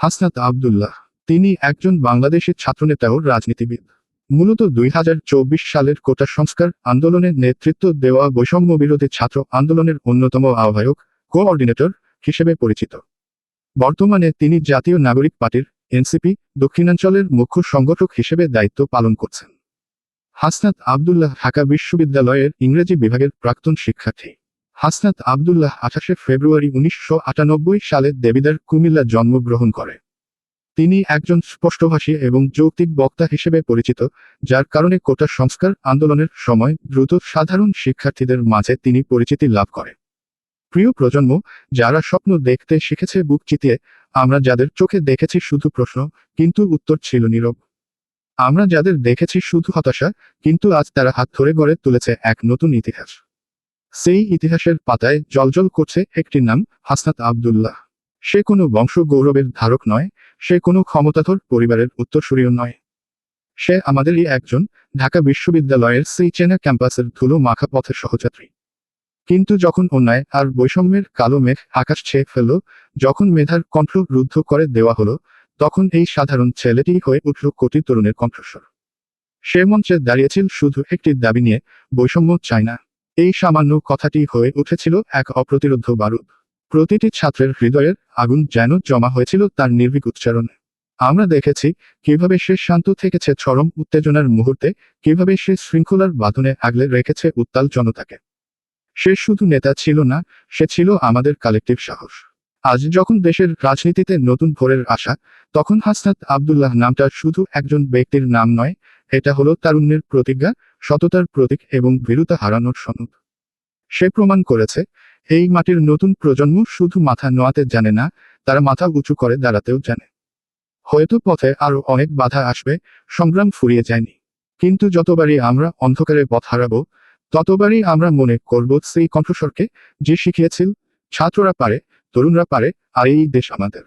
হাসনাত আবদুল্লাহ। তিনি একজন বাংলাদেশের ছাত্রনেতা ও রাজনীতিবিদ। মূলত দুই হাজার চব্বিশ সালের কোটা সংস্কার আন্দোলনের নেতৃত্ব দেওয়া বৈষম্য বিরোধী ছাত্র আন্দোলনের অন্যতম আহ্বায়ক, কোঅর্ডিনেটর হিসেবে পরিচিত। বর্তমানে তিনি জাতীয় নাগরিক পার্টির এনসিপি, দক্ষিণাঞ্চলের মুখ্য সংগঠক হিসেবে দায়িত্ব পালন করছেন। হাসনাত আবদুল্লাহ ঢাকা বিশ্ববিদ্যালয়ের ইংরেজি বিভাগের প্রাক্তন শিক্ষার্থী। হাসনাত আবদুল্লাহ আঠাশে ফেব্রুয়ারি উনিশশো আটানব্বই সালে দেবিদার কুমিল্লা জন্মগ্রহণ করে। তিনি একজন স্পষ্টভাষী এবং যৌক্তিক বক্তা হিসেবে পরিচিত, যার কারণে কোটা সংস্কার আন্দোলনের সময় দ্রুত সাধারণ শিক্ষার্থীদের মাঝে তিনি পরিচিতি লাভ করে। প্রিয় প্রজন্ম, যারা স্বপ্ন দেখতে শিখেছে বুক চিতিয়ে, আমরা যাদের চোখে দেখেছি শুধু প্রশ্ন, কিন্তু উত্তর ছিল নীরব। আমরা যাদের দেখেছি শুধু হতাশা, কিন্তু আজ তারা হাত ধরে গড়ে তুলেছে এক নতুন ইতিহাস। সেই ইতিহাসের পাতায় জলজল করছে একটি নাম, হাসনাত আবদুল্লাহ। সে কোনো বংশ গৌরবের ধারক নয়, সে কোনো ক্ষমতাধর পরিবারের উত্তরসূরিও নয়। সে আমাদেরই একজন ঢাকা বিশ্ববিদ্যালয়ের সেই চেনা ক্যাম্পাসের ধুলো মাখা পথের সহযাত্রী। কিন্তু যখন অন্যায় আর বৈষম্যের কালো মেঘ আকাশ ছেয়ে ফেলল, যখন মেধার কণ্ঠ রুদ্ধ করে দেওয়া হলো, তখন এই সাধারণ ছেলেটি হয়ে উঠল কোটি তরুণের কণ্ঠস্বর। সে মঞ্চে দাঁড়িয়েছিল শুধু একটি দাবি নিয়ে, বৈষম্য চায় না। এই সামান্য কথাটি হয়ে উঠেছিল এক অপ্রতিরোধ্য বারুদ। প্রতিটি ছাত্রের হৃদয়ের আগুন যেন জমা হয়েছিল তার নির্ভীক উচ্চারণে। আমরা দেখেছি কীভাবে সে শান্ত থেকেছে চরম উত্তেজনার মুহূর্তে, কীভাবে সে শৃঙ্খলার বাঁধনে আগলে রেখেছে উত্তাল জনতাকে। সে শুধু নেতা ছিল না, সে ছিল আমাদের কালেকটিভ সাহস। আজ যখন দেশের রাজনীতিতে নতুন ভোরের আশা, তখন হাসনাত আবদুল্লাহ নামটা শুধু একজন ব্যক্তির নাম নয়, এটা হলো তারুণ্যের প্রতিজ্ঞা সততার প্রতীক এবং ভীরুতা হারানোর সনদ। সে প্রমাণ করেছে, এই মাটির নতুন প্রজন্ম শুধু মাথা নোয়াতে জানে না, তারা মাথা উঁচু করে দাঁড়াতেও জানে। হয়তো পথে আরও অনেক বাধা আসবে, সংগ্রাম ফুরিয়ে যায়নি। কিন্তু যতবারই আমরা অন্ধকারে পথ হারাবো, ততবারই আমরা মনে করব সেই কণ্ঠস্বরকে যে শিখিয়েছিল, ছাত্ররা পারে, তরুণরা পারে, আর এই দেশ আমাদের।